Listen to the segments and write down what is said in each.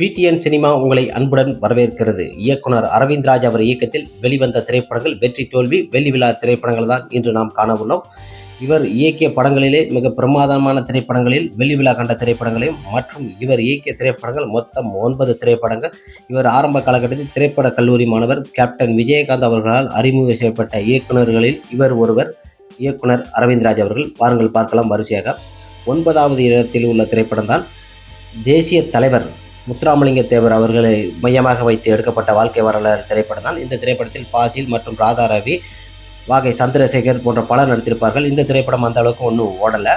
PTN cinema உங்களை அன்புடன் வரவேற்கிறது. இயக்குனர் அரவிந்த் ராஜ் அவர் இயக்கத்தில் வெளிவந்த திரைப்படங்கள் வெற்றி தோல்வி வெள்ளி விழா திரைப்படங்கள் தான் இன்று நாம் காண உள்ளோம். இவர் இயக்கிய படங்களிலே மிக பிரமாதமான திரைப்படங்களில் வெள்ளி விழா கண்ட திரைப்படங்களையும் மற்றும் இவர் இயக்கிய திரைப்படங்கள் மொத்தம் ஒன்பது திரைப்படங்கள். இவர் ஆரம்ப காலகட்டத்தில் திரைப்பட கல்லூரி மாணவர் கேப்டன் விஜயகாந்த் அவர்களால் அறிமுகம் செய்யப்பட்ட இயக்குனர்களில் இவர் ஒருவர். இயக்குனர் அரவிந்த் ராஜ் அவர்கள் பாருங்கள் பார்க்கலாம் வரிசையாக. ஒன்பதாவது இடத்தில் உள்ள திரைப்படம் தான் தேசிய தலைவர் முத்துராமலிங்க தேவர் அவர்களை மையமாக வைத்து எடுக்கப்பட்ட வாழ்க்கை வரலாறு திரைப்படம் தான். இந்த திரைப்படத்தில் பாசில் மற்றும் ராதா ரவி வாகை சந்திரசேகர் போன்ற பலர் நடித்திருப்பார்கள். இந்த திரைப்படம் அந்த அளவுக்கு ஒன்றும் ஓடலை.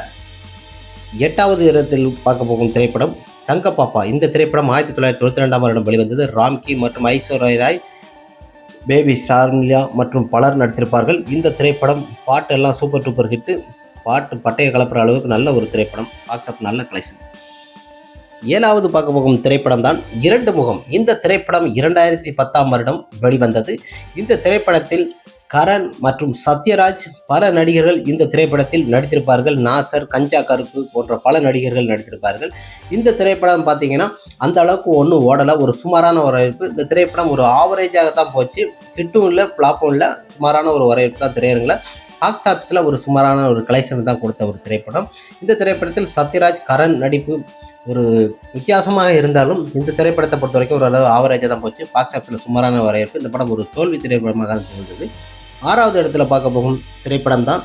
எட்டாவது இடத்தில் பார்க்க போகும் திரைப்படம் தங்கப்பாப்பா. இந்த திரைப்படம் ஆயிரத்தி தொள்ளாயிரத்தி தொண்ணூற்றி ரெண்டாம் வருடம் வெளிவந்தது. ராம்கி மற்றும் ஐஸ்வர்யா ராய் பேபி சார்மியா மற்றும் பலர் நடித்திருப்பார்கள். இந்த திரைப்படம் பாட்டெல்லாம் சூப்பர் டூப்பர் ஹிட்டு. பாட்டு பட்டையை கலப்புற அளவுக்கு நல்ல ஒரு திரைப்படம். வாட்ஸ்அப் நல்ல கலெக்ஷன். ஏழாவது பார்க்க போகும் திரைப்படம் தான் இரண்டு முகம். இந்த திரைப்படம் இரண்டாயிரத்தி பத்தாம் வருடம் வெளிவந்தது. இந்த திரைப்படத்தில் கரண் மற்றும் சத்யராஜ் பல நடிகர்கள் இந்த திரைப்படத்தில் நடித்திருப்பார்கள். நாசர் கஞ்சா கருப்பு போன்ற பல நடிகர்கள் நடித்திருப்பார்கள். இந்த திரைப்படம் பார்த்தீங்கன்னா அந்த அளவுக்கு ஒன்றும் ஓடலை. ஒரு சுமாரான வரவேற்பு. இந்த திரைப்படம் ஒரு ஆவரேஜாக தான் போச்சு. ஹிட்டும் இல்லை ஃப்ளாப்பும் இல்லை. சுமாரான ஒரு வரவேற்பு தான் திரையரங்கில். பாக்ஸ் ஆஃபீஸில் ஒரு சுமாரான ஒரு கலெக்ஷன் தான் கொடுத்த ஒரு திரைப்படம். இந்த திரைப்படத்தில் சத்யராஜ் கரண் நடிப்பு ஒரு வித்தியாசமாக இருந்தாலும் இந்த திரைப்படத்தை பொறுத்த வரைக்கும் ஒரு அளவு ஆவரேஜாக தான் போச்சு. பாக்ஸ் ஆஃபீஸில் சுமாரான வரவேற்பு. இந்த படம் ஒரு தோல்வி திரைப்படமாக தான் இருந்தது. ஆறாவது இடத்துல பார்க்க போகும் திரைப்படம் தான்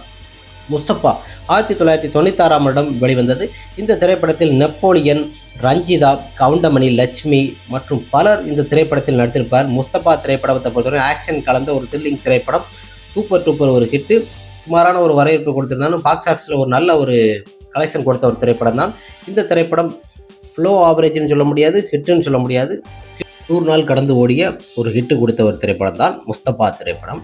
முஸ்தபா. ஆயிரத்தி தொள்ளாயிரத்தி தொண்ணூத்தாறாம் வருடம் வெளிவந்தது. இந்த திரைப்படத்தில் நெப்போலியன் ரஞ்சிதா கவுண்டமணி லட்சுமி மற்றும் பலர் இந்த திரைப்படத்தில் நடித்திருப்பார். முஸ்தபா திரைப்படத்தை பொறுத்தவரை ஆக்ஷன் கலந்த ஒரு த்ரில்லிங் திரைப்படம். சூப்பர் டூப்பர் ஒரு ஹிட்டு சுமாரான ஒரு வரவேற்பு கொடுத்திருந்தாலும் பாக்ஸ் ஆஃபீஸில் ஒரு நல்ல ஒரு கலெக்ஷன் கொடுத்த ஒரு திரைப்படம் தான். இந்த திரைப்படம் ஃப்ளோ ஆவரேஜ்னு சொல்ல முடியாது ஹிட்டுன்னு சொல்ல முடியாது. நூறு நாள் கடந்து ஓடிய ஒரு ஹிட்டு கொடுத்த ஒரு திரைப்படம் தான் முஸ்தபா திரைப்படம்.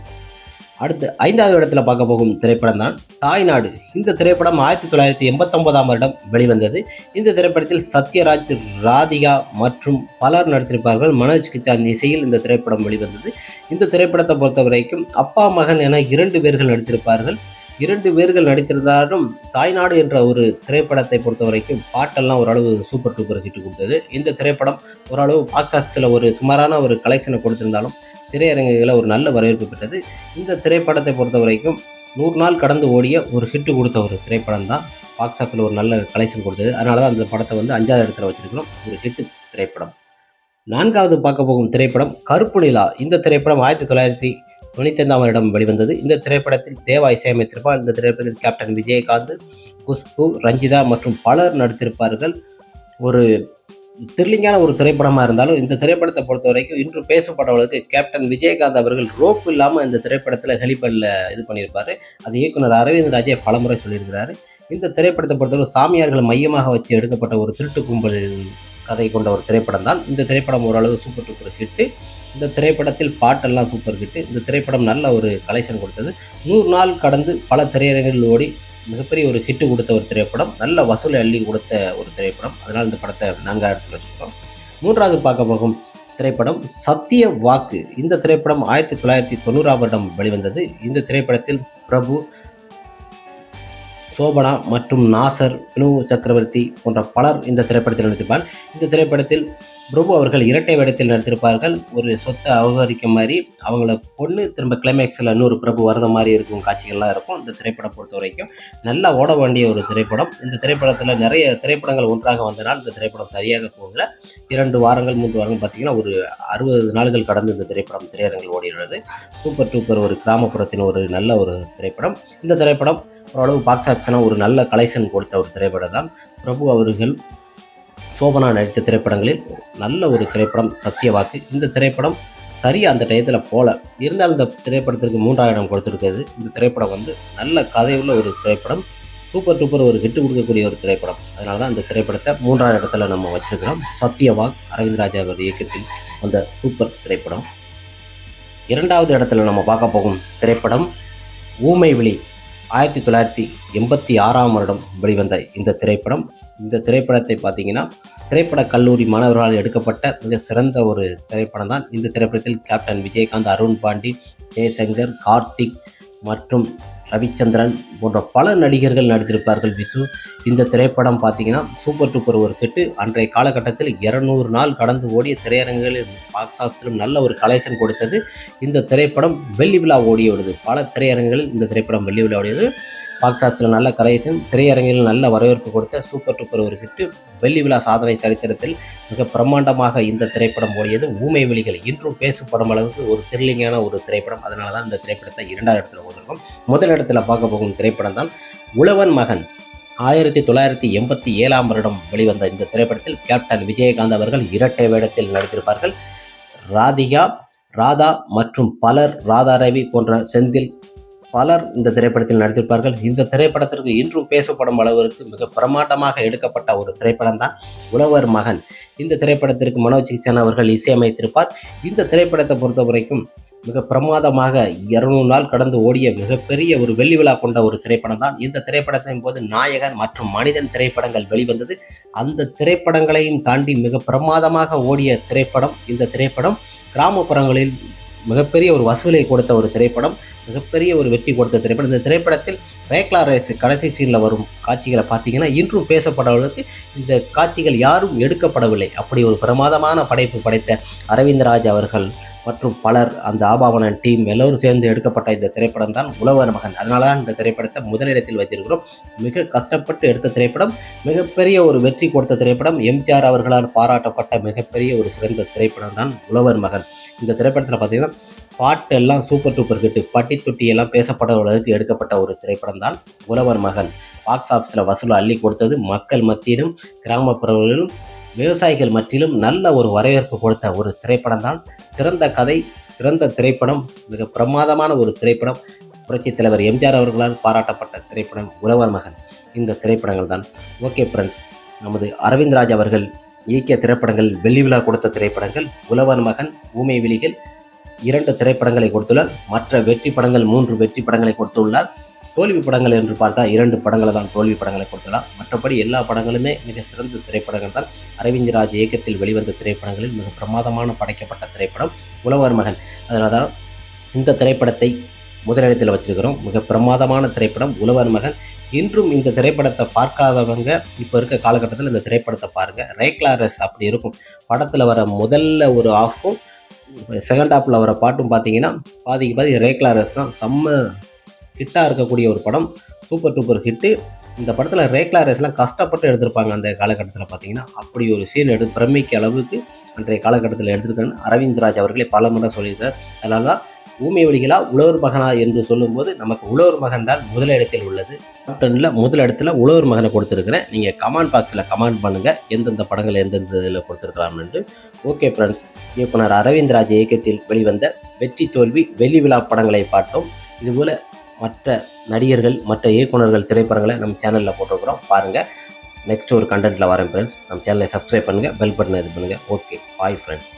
அடுத்து ஐந்தாவது இடத்துல பார்க்க போகும் திரைப்படம் தான் தாய்நாடு. இந்த திரைப்படம் ஆயிரத்தி தொள்ளாயிரத்தி எண்பத்தொன்பதாம் வருடம் வெளிவந்தது. இந்த திரைப்படத்தில் சத்யராஜ் ராதிகா மற்றும் பலர் நடித்திருப்பார்கள். மனோஜ் கிச்சான் இசையில் இந்த திரைப்படம் வெளிவந்தது. இந்த திரைப்படத்தை பொறுத்த வரைக்கும் அப்பா மகன் என இரண்டு பேர்கள் நடித்திருப்பார்கள். இரண்டு பேர்கள் நடித்திருந்தாலும் தாய்நாடு என்ற ஒரு திரைப்படத்தை பொறுத்த வரைக்கும் பாட்டெல்லாம் ஓரளவு சூப்பர் டூப்பர் ஹிட் கொடுத்தது. இந்த திரைப்படம் ஓரளவு பாக்ஸ் ஆஃபீஸில் ஒரு சுமாரான ஒரு கலெக்ஷனை கொடுத்திருந்தாலும் திரையரங்குகளில் ஒரு நல்ல வரவேற்பு பெற்றது. இந்த திரைப்படத்தை பொறுத்த வரைக்கும் நூறு நாள் கடந்து ஓடிய ஒரு ஹிட்டு கொடுத்த ஒரு திரைப்படம் தான். பாக்ஸ் ஆஃபில் ஒரு நல்ல கலெக்ஷன் கொடுத்தது. அதனால தான் அந்த படத்தை வந்து அஞ்சாவது இடத்துல வச்சிருக்கிறோம். ஒரு ஹிட்டு திரைப்படம். நான்காவது பார்க்க போகும் திரைப்படம் கருப்பு நிலா. இந்த திரைப்படம் ஆயிரத்தி தொள்ளாயிரத்தி தொண்ணூத்தைந்தாம் வருடம் வெளிவந்தது. இந்த திரைப்படத்தில் தேவா இசையமைத்திருப்பார். இந்த திரைப்படத்தில் கேப்டன் விஜயகாந்த் குஷ்பு ரஞ்சிதா மற்றும் பலர் நடித்திருப்பார்கள். ஒரு த்ரில்லிங்கான ஒரு திரைப்படமாக இருந்தாலும் இந்த திரைப்படத்தை பொறுத்த வரைக்கும் இன்று பேசப்படவர்களுக்கு கேப்டன் விஜயகாந்த் அவர்கள் ரோப் இல்லாமல் இந்த திரைப்படத்தில் ஹெலிபேடில் இது பண்ணியிருப்பார். அது இயக்குனர் அரவிந்த் ராஜே பலமுறை சொல்லியிருக்கிறாரு. இந்த திரைப்படத்தை பொறுத்தவரை சாமியார்களை மையமாக வச்சு எடுக்கப்பட்ட ஒரு திருட்டு கும்பலின் கதை கொண்ட ஒரு திரைப்படம் தான். இந்த திரைப்படம் ஓரளவு சூப்பர் டூப்பர் ஹிட்டு. இந்த திரைப்படத்தில் பாட்டெல்லாம் சூப்பர் ஹிட்டு. இந்த திரைப்படம் நல்ல ஒரு கலெக்ஷன் கொடுத்தது. நூறு நாள் கடந்து பல திரையரங்கில் ஓடி மிகப்பெரிய ஒரு ஹிட்டு கொடுத்த ஒரு திரைப்படம் நல்ல வசூலை அள்ளி கொடுத்த ஒரு திரைப்படம். அதனால் இந்த படத்தை நான்காயிரத்தில் வச்சுருக்கோம். மூன்றாவது பார்க்க போகும் திரைப்படம் சத்திய வாக்கு. இந்த திரைப்படம் ஆயிரத்தி தொள்ளாயிரத்தி தொண்ணூறாம் வருடம் வெளிவந்தது. இந்த திரைப்படத்தில் பிரபு சோபனா மற்றும் நாசர் வினு சக்கரவர்த்தி போன்ற பலர் இந்த திரைப்படத்தில் நடித்திருப்பார். இந்த திரைப்படத்தில் பிரபு அவர்கள் இரட்டை வேடத்தில் நடித்திருப்பார்கள். ஒரு சொத்தை அவகரிக்கும் மாதிரி அவங்கள பொண்ணு திரும்ப கிளைமேக்ஸில் இன்னொரு பிரபு வரத மாதிரி இருக்கும் காட்சிகள்லாம் இருக்கும். இந்த திரைப்படம் பொறுத்த வரைக்கும் நல்லா ஓட வேண்டிய ஒரு திரைப்படம். இந்த திரைப்படத்தில் நிறைய திரைப்படங்கள் ஒன்றாக வந்தனால் இந்த திரைப்படம் சரியாக போகல. இரண்டு வாரங்கள் மூன்று வாரங்கள் பார்த்திங்கன்னா ஒரு அறுபது நாள்கள் கடந்து இந்த திரைப்படம் திரையரங்கில் ஓடிடுறது சூப்பர் டூப்பர் ஒரு கிராமப்புறத்தின் ஒரு நல்ல ஒரு திரைப்படம். இந்த திரைப்படம் ஓரளவு பாக்ஸ் ஆஃபீஸ்லாம் ஒரு நல்ல கலெக்ஷன் கொடுத்த ஒரு திரைப்படம் தான் பிரபு அவர்கள் சோபனா நடித்த திரைப்படங்களில் நல்ல ஒரு திரைப்படம் சத்தியவாக்கு இந்த திரைப்படம் சரியாக அந்த டயத்தில் போல. இருந்தாலும் இந்த திரைப்படத்திற்கு மூன்றாம் இடம் கொடுத்துருக்கிறது. இந்த திரைப்படம் வந்து நல்ல கதையுள்ள ஒரு திரைப்படம். சூப்பர் டூப்பர் ஒரு ஹிட்டு கொடுக்கக்கூடிய ஒரு திரைப்படம். அதனால தான் இந்த திரைப்படத்தை மூன்றாம் இடத்துல நம்ம வச்சிருக்கிறோம். சத்யவாக் அரவிந்த் ராஜா அவர் இயக்கத்தில் வந்த சூப்பர் திரைப்படம். இரண்டாவது இடத்துல நம்ம பார்க்க போகும் திரைப்படம் ஊமை விழி ஆயிரத்தி தொள்ளாயிரத்தி எண்பத்தி ஆறாம் வருடம் வெளிவந்த இந்த திரைப்படம். இந்த திரைப்படத்தை பார்த்தீங்கன்னா திரைப்பட கல்லூரி மாணவர்களால் எடுக்கப்பட்ட மிக சிறந்த ஒரு திரைப்படம் தான். இந்த திரைப்படத்தில் கேப்டன் விஜயகாந்த் அருண் பாண்டி ஜெயசங்கர் கார்த்திக் மற்றும் ரவிச்சந்திரன் போன்ற பல நடிகர்கள் நடித்திருப்பார்கள் விசு. இந்த திரைப்படம் பார்த்தீங்கன்னா சூப்பர் டூப்பர் ஒரு ஹிட்டு அன்றைய காலகட்டத்தில் இரநூறு நாள் கடந்து ஓடிய திரையரங்குகளில் பாக்ஸ் ஆஃபீஸிலும் நல்ல ஒரு கலெக்ஷன் கொடுத்தது. இந்த திரைப்படம் வெள்ளி விழா வருது பல திரையரங்குகளில் இந்த திரைப்படம் வெள்ளி விழா ஓடியது. பாக்ஸ் ஆஃபீஸில் நல்ல கலெக்ஷன் திரையரங்கில் நல்ல வரவேற்பு கொடுத்த சூப்பர் டூப்பர் ஒரு ஹிட்டு வெள்ளி விழா சாதனை சரித்திரத்தில் மிக பிரம்மாண்டமாக இந்த திரைப்படம் ஓடியது. ஊமை வெளிகள் இன்றும் பேசப்படும் அளவுக்கு ஒரு த்ரில்லிங்கான ஒரு திரைப்படம். அதனால தான் இந்த திரைப்படத்தை இரண்டாவது இடத்துல கொண்டிருக்கோம் முதல் இடத்துல பார்க்க போகும் திரைப்படம் தான் உழவன் மகன். ஆயிரத்தி தொள்ளாயிரத்தி எண்பத்தி ஏழாம் வருடம் வெளிவந்த இந்த திரைப்படத்தில் கேப்டன் விஜயகாந்த் அவர்கள் இரட்டை வேடத்தில் நடித்திருப்பார்கள். ராதிகா ராதா மற்றும் பலர் ராதா ரவி போன்ற செந்தில் பலர் இந்த திரைப்படத்தில் நடித்திருப்பார்கள். இந்த திரைப்படத்திற்கு இன்றும் பேசப்படும் அளவிற்கு மிக பிரமாண்டமாக எடுக்கப்பட்ட ஒரு திரைப்படம் தான் உழவர் மகன். இந்த திரைப்படத்திற்கு மனோஜ் கிச்சன் அவர்கள் இசையமைத்திருப்பார். இந்த திரைப்படத்தை பொறுத்த வரைக்கும் மிக பிரமாதமாக இருநூறு நாள் கடந்து ஓடிய மிகப்பெரிய ஒரு வெள்ளி விழா கொண்ட ஒரு திரைப்படம் தான் இந்த திரைப்படத்தின் போது நாயகன் மற்றும் மனிதன் திரைப்படங்கள் வெளிவந்தது. அந்த திரைப்படங்களையும் தாண்டி மிக பிரமாதமாக ஓடிய திரைப்படம் இந்த திரைப்படம். கிராமப்புறங்களில் மிகப்பெரிய ஒரு வசூலை கொடுத்த ஒரு திரைப்படம் மிகப்பெரிய ஒரு வெற்றி கொடுத்த திரைப்படம். இந்த திரைப்படத்தில் ரேக்லா ரேஸ் கடைசி சீனில் வரும் காட்சிகளை பார்த்தீங்கன்னா இன்றும் பேசப்படவர்களுக்கு இந்த காட்சிகள் யாரும் எடுக்கப்படவில்லை. அப்படி ஒரு பிரமாதமான படைப்பு படைத்த அரவிந்தராஜ் அவர்கள் மற்றும் பலர் அந்த ஆபாவனன் டீம் எல்லோரும் சேர்ந்து எடுக்கப்பட்ட இந்த திரைப்படம் தான் உழவர் மகன். அதனால தான் இந்த திரைப்படத்தை முதலிடத்தில் வைத்திருக்கிறோம். மிக கஷ்டப்பட்டு எடுத்த திரைப்படம் மிகப்பெரிய ஒரு வெற்றி கொடுத்த திரைப்படம். எம்ஜிஆர் அவர்களால் பாராட்டப்பட்ட மிகப்பெரிய ஒரு சிறந்த திரைப்படம் தான் உழவர் மகன். இந்த திரைப்படத்தில் பார்த்தீங்கன்னா பாட்டு எல்லாம் சூப்பர் டூப்பர் ஹிட்டு பட்டி தொட்டி எல்லாம் பேசப்பட அளவுக்கு எடுக்கப்பட்ட ஒரு திரைப்படம் தான் உழவர் மகன். பாக்ஸ் ஆஃபீஸில் வசூல் அள்ளி கொடுத்தது மக்கள் மத்தியிலும் கிராமப்புறங்களிலும் விவசாயிகள் மத்தியிலும் நல்ல ஒரு வரவேற்பு கொடுத்த ஒரு திரைப்படம் தான். சிறந்த கதை சிறந்த திரைப்படம் மிக பிரமாதமான ஒரு திரைப்படம். புரட்சி தலைவர் எம்ஜிஆர் அவர்களால் பாராட்டப்பட்ட திரைப்படம் உழவர் மகன். இந்த திரைப்படங்கள் தான். ஓகே ஃப்ரெண்ட்ஸ் நமது அரவிந்த்ராஜ் அவர்கள் இயக்கிய திரைப்படங்கள் வெள்ளி விழா கொடுத்த திரைப்படங்கள் உழவர் மகன் ஊமை விழிகள் இரண்டு திரைப்படங்களை கொடுத்துள்ளார். மற்ற வெற்றி படங்கள் மூன்று வெற்றி படங்களை கொடுத்துள்ளார். தோல்வி படங்கள் என்று பார்த்தா இரண்டு படங்களை தான் தோல்வி படங்களை கொடுத்துள்ளார். மற்றபடி எல்லா படங்களுமே மிக சிறந்த திரைப்படங்கள் தான். அரவிந்தராஜ் இயக்கத்தில் வெளிவந்த திரைப்படங்களில் மிக பிரமாதமான படைக்கப்பட்ட திரைப்படம் உழவர் மகன். அதனால தான் இந்த திரைப்படத்தை முதலிடத்தில் வச்சிருக்கிறோம். மிக பிரமாதமான திரைப்படம் உழவர் மகன். இன்றும் இந்த திரைப்படத்தை பார்க்காதவங்க இப்போ இருக்க காலகட்டத்தில் இந்த திரைப்படத்தை பாருங்கள் ரேக்லாரஸ் அப்படி இருக்கும். படத்தில் வர முதல்ல ஒரு ஆஃபும் செகண்ட் ஆஃபில் வர பாட்டும் பார்த்தீங்கன்னா பாதிக்கு பாதி ரேக்லாரஸ் தான் செம்ம ஹிட்டாக இருக்கக்கூடிய ஒரு படம். சூப்பர் டூப்பர் ஹிட்டு இந்த படத்தில் ரேக்லா ரேஸ்லாம் கஷ்டப்பட்டு எடுத்திருப்பாங்க அந்த காலகட்டத்தில் பார்த்தீங்கன்னா அப்படி ஒரு சீன் எடுத்து பிரமிக்க அளவுக்கு அன்றைய காலகட்டத்தில் எடுத்திருக்காங்க அரவிந்த்ராஜ் அவர்களே பல முறை சொல்லியிருக்கார் அதனால தான் ஊமை வழிகளா உழவர் மகனா என்று சொல்லும்போது நமக்கு உழவர் மகன் தான் முதலிடத்தில் உள்ளது. டென்னில் முதல் இடத்துல உழவர் மகனை கொடுத்துருக்கிறேன். நீங்கள் கமெண்ட் பாக்ஸில் கமெண்ட் பண்ணுங்கள் எந்தெந்த படங்கள் எந்தெந்த இதில் கொடுத்துருக்கலாம்னு ஓகே ஃப்ரெண்ட்ஸ் இயக்குனர் அரவிந்த்ராஜ் இயக்கத்தில் வெளிவந்த வெற்றி தோல்வி வெள்ளி விழா படங்களை பார்த்தோம். இதுபோல் மற்ற நடிகர்கள் மற்ற இயக்குனர்கள் திரைப்படங்களை நம்ம சேனலில் போட்டிருக்கிறோம். பாருங்கள் நெக்ஸ்ட் ஒரு கண்டென்ட்டில் வரேன் ஃப்ரெண்ட்ஸ் நம்ம சேனலை சப்ஸ்கிரைப் பண்ணுங்கள் பெல் பட்டனை இது பண்ணுங்கள் ஓகே பாய் ஃப்ரெண்ட்ஸ்